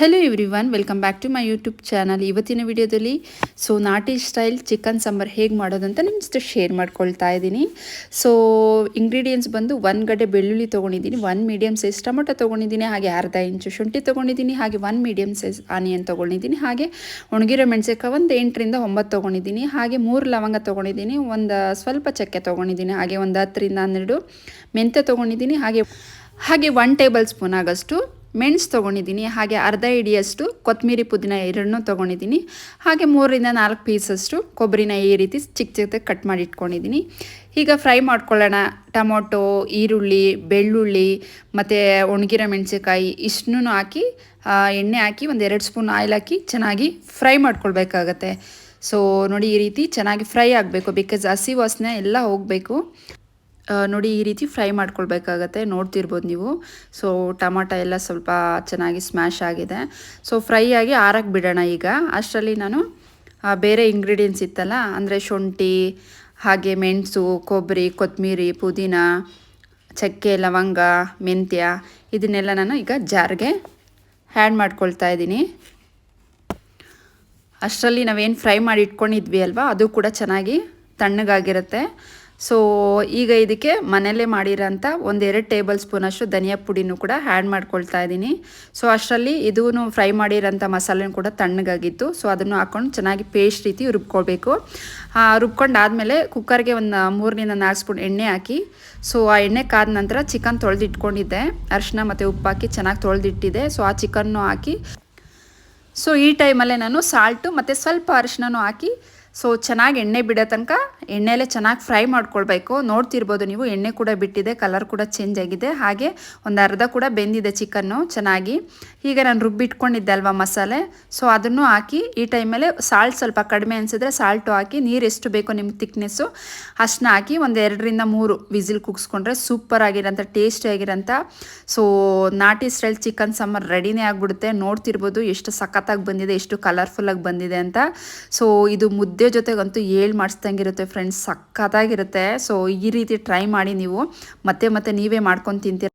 Hello everyone welcome back to my YouTube channel ಇವತ್ತಿನ ವಿಡಿಯೋದಲ್ಲಿ so ನಾಟಿ ಸ್ಟೈಲ್ ಚಿಕನ್ ಸಾಂಬಾರ್ ಹೇಗೆ ಮಾಡೋದಂತ ನಿಮ್ಮ ಜೊತೆ ಶೇರ್ ಮಾಡ್ಕೊಳ್ತಾ ಇದ್ದೀನಿ. ಸೊ ಇಂಗ್ರೀಡಿಯೆಂಟ್ಸ್ ಬಂದು ಒಂದು ಗಡ್ಡೆ ಬೆಳ್ಳುಳ್ಳಿ ತೊಗೊಂಡಿದ್ದೀನಿ ಒನ್ ಮೀಡಿಯಮ್ ಸೈಜ್ ಟೊಮೊಟೊ ತೊಗೊಂಡಿದ್ದೀನಿ, ಹಾಗೆ ಅರ್ಧ ಇಂಚು ಶುಂಠಿ ತೊಗೊಂಡಿದ್ದೀನಿ, ಹಾಗೆ ಒನ್ ಮೀಡಿಯಮ್ ಸೈಜ್ ಆನಿಯನ್ ತೊಗೊಂಡಿದ್ದೀನಿ, ಹಾಗೆ ಒಣಗಿರೋ ಮೆಣಸಿನ್ಕಾಯಿ ಒಂದು ಎಂಟರಿಂದ ಒಂಬತ್ತು ತೊಗೊಂಡಿದ್ದೀನಿ, ಹಾಗೆ ಮೂರು ಲವಂಗ ತೊಗೊಂಡಿದ್ದೀನಿ, ಒಂದು ಸ್ವಲ್ಪ ಚಕ್ಕೆ ತೊಗೊಂಡಿದ್ದೀನಿ, ಹಾಗೆ ಒಂದು ಹತ್ತರಿಂದ ಹನ್ನೆರಡು ಮೆಂತ್ಯ ತೊಗೊಂಡಿದ್ದೀನಿ, ಹಾಗೆ ಹಾಗೆ ಒನ್ ಟೇಬಲ್ ಸ್ಪೂನ್ ಆಗಷ್ಟು ಮೆಣಸು ತೊಗೊಂಡಿದ್ದೀನಿ, ಹಾಗೆ ಅರ್ಧ ಇಡಿಯಷ್ಟು ಕೊತ್ತಂಬರಿ ಪುದೀನ ಎರಡನ್ನೂ ತೊಗೊಂಡಿದ್ದೀನಿ, ಹಾಗೆ ಮೂರರಿಂದ ನಾಲ್ಕು ಪೀಸಷ್ಟು ಕೊಬ್ಬರಿನ ಈ ರೀತಿ ಚಿಕ್ಕ ಚಿಕ್ಕದಾಗಿ ಕಟ್ ಮಾಡಿ ಇಟ್ಕೊಂಡಿದ್ದೀನಿ. ಈಗ ಫ್ರೈ ಮಾಡ್ಕೊಳ್ಳೋಣ. ಟೊಮೊಟೊ, ಈರುಳ್ಳಿ, ಬೆಳ್ಳುಳ್ಳಿ, ಮತ್ತು ಒಣಗಿರೋ ಮೆಣಸಿನ್ಕಾಯಿ ಇಷ್ಟನ್ನೂ ಹಾಕಿ ಎಣ್ಣೆ ಹಾಕಿ ಒಂದು ಎರಡು ಸ್ಪೂನ್ ಆಯಿಲ್ ಹಾಕಿ ಚೆನ್ನಾಗಿ ಫ್ರೈ ಮಾಡ್ಕೊಳ್ಬೇಕಾಗತ್ತೆ. ಸೊ ನೋಡಿ ಈ ರೀತಿ ಚೆನ್ನಾಗಿ ಫ್ರೈ ಆಗಬೇಕು ಬಿಕಾಸ್ ಹಸಿ ವಾಸನೆ ಎಲ್ಲ ಹೋಗಬೇಕು. ನೋಡಿ ಈ ರೀತಿ ಫ್ರೈ ಮಾಡ್ಕೊಳ್ಬೇಕಾಗತ್ತೆ, ನೋಡ್ತಿರ್ಬೋದು ನೀವು. ಸೊ ಟಮಾಟ ಎಲ್ಲ ಸ್ವಲ್ಪ ಚೆನ್ನಾಗಿ ಸ್ಮ್ಯಾಶ್ ಆಗಿದೆ. ಸೊ ಫ್ರೈ ಆಗಿ ಆರಕ್ಕೆ ಬಿಡೋಣ ಈಗ. ಅಷ್ಟರಲ್ಲಿ ನಾನು ಬೇರೆ ಇಂಗ್ರೀಡಿಯೆಂಟ್ಸ್ ಇತ್ತಲ್ಲ, ಅಂದರೆ ಶುಂಠಿ, ಹಾಗೆ ಮೆಣಸು, ಕೊಬ್ಬರಿ ಕೊತ್ತಂಬರಿ ಪುದೀನ, ಚಕ್ಕೆ, ಲವಂಗ, ಮೆಂತ್ಯ, ಇದನ್ನೆಲ್ಲ ನಾನು ಈಗ ಜಾರ್ಗೆ ಹ್ಯಾಡ್ ಮಾಡ್ಕೊಳ್ತಾ ಇದ್ದೀನಿ. ಅಷ್ಟರಲ್ಲಿ ನಾವೇನು ಫ್ರೈ ಮಾಡಿ ಇಟ್ಕೊಂಡಿದ್ವಿ ಅಲ್ವಾ, ಅದು ಕೂಡ ಚೆನ್ನಾಗಿ ತಣ್ಣಗಾಗಿರುತ್ತೆ. ಸೊ ಈಗ ಇದಕ್ಕೆ ಮನೆಯಲ್ಲೇ ಮಾಡಿರೋಂಥ ಒಂದೆರಡು ಟೇಬಲ್ ಸ್ಪೂನಷ್ಟು ಧನಿಯಾ ಪುಡಿನೂ ಕೂಡ ಆ್ಯಡ್ ಮಾಡ್ಕೊಳ್ತಾ ಇದ್ದೀನಿ. ಸೊ ಅಷ್ಟರಲ್ಲಿ ಇದೂ ಫ್ರೈ ಮಾಡಿರೋಂಥ ಮಸಾಲೆನೂ ಕೂಡ ತಣ್ಣಗಾಗಿತ್ತು. ಸೊ ಅದನ್ನು ಹಾಕ್ಕೊಂಡು ಚೆನ್ನಾಗಿ ಪೇಸ್ಟ್ ರೀತಿ ರುಬ್ಕೊಳ್ಬೇಕು. ರುಬ್ಕೊಂಡಾದ್ಮೇಲೆ ಕುಕ್ಕರ್ಗೆ ಒಂದು ಮೂರರಿಂದ ನಾಲ್ಕು ಸ್ಪೂನ್ ಎಣ್ಣೆ ಹಾಕಿ ಸೊ ಆ ಎಣ್ಣೆ ಕಾದ ನಂತರ ಚಿಕನ್ ತೊಳೆದಿಟ್ಕೊಂಡಿದ್ದೆ. ಅರಿಶಿನ ಮತ್ತು ಉಪ್ಪು ಹಾಕಿ ಚೆನ್ನಾಗಿ ತೊಳೆದಿಟ್ಟಿದೆ. ಸೊ ಆ ಚಿಕನ್ನು ಹಾಕಿ ಸೊ ಈ ಟೈಮಲ್ಲೇ ನಾನು ಸಾಲ್ಟು ಮತ್ತು ಸ್ವಲ್ಪ ಅರಿಶಿನೂ ಹಾಕಿ ಸೊ ಚೆನ್ನಾಗಿ ಎಣ್ಣೆ ಬಿಡೋ ತನಕ ಎಣ್ಣೆಯಲ್ಲೇ ಚೆನ್ನಾಗಿ ಫ್ರೈ ಮಾಡ್ಕೊಳ್ಬೇಕು. ನೋಡ್ತಿರ್ಬೋದು ನೀವು, ಎಣ್ಣೆ ಕೂಡ ಬಿಟ್ಟಿದೆ ಕಲರ್ ಕೂಡ ಚೇಂಜ್ ಆಗಿದೆ. ಹಾಗೆ ಒಂದು ಅರ್ಧ ಕೂಡ ಬೆಂದಿದೆ ಚಿಕನ್ನು ಚೆನ್ನಾಗಿ. ಈಗ ನಾನು ರುಬ್ಬಿಟ್ಕೊಂಡಿದ್ದೆ ಅಲ್ವಾ ಮಸಾಲೆ? ಸೊ ಅದನ್ನು ಹಾಕಿ ಈ ಟೈಮಲ್ಲೇ ಸಾಲ್ಟ್ ಸ್ವಲ್ಪ ಕಡಿಮೆ ಅನಿಸಿದ್ರೆ ಸಾಲ್ಟು ಹಾಕಿ, ನೀರು ಎಷ್ಟು ಬೇಕೋ ನಿಮ್ಗೆ ತಿಕ್ನೆಸ್ಸು ಅಷ್ಟನ್ನ ಹಾಕಿ ಒಂದು ಎರಡರಿಂದ ಮೂರು ವಿಸಿಲ್ ಕುಗ್ಸ್ಕೊಂಡ್ರೆ ಸೂಪರ್ ಆಗಿರೋಂಥ ಟೇಸ್ಟಿ ಆಗಿರೋಂಥ. ಸೊ ನಾಟಿ ಸ್ಟೈಲ್ ಚಿಕನ್ ಸಮ್ಮರ್ ರೆಡಿನೇ ಆಗಿಬಿಡುತ್ತೆ. ನೋಡ್ತಿರ್ಬೋದು ಎಷ್ಟು ಸಖತ್ತಾಗಿ ಬಂದಿದೆ, ಎಷ್ಟು ಕಲರ್ಫುಲ್ಲಾಗಿ ಬಂದಿದೆ ಅಂತ. ಸೊ ಇದು ಮುದ್ದೆ ಜೊತೆಗಂತೂ ಏಳು ಮಾಡಿಸ್ದಂಗಿರುತ್ತೆ ಫ್ರೆಂಡ್ಸ್ ಸಖತ್ತಾಗಿರುತ್ತೆ. ಸೊ ಈ ರೀತಿ ಟ್ರೈ ಮಾಡಿ ನೀವು ಮತ್ತೆ ಮತ್ತೆ ನೀವೇ ಮಾಡ್ಕೊಂಡು ತಿಂತೀರ.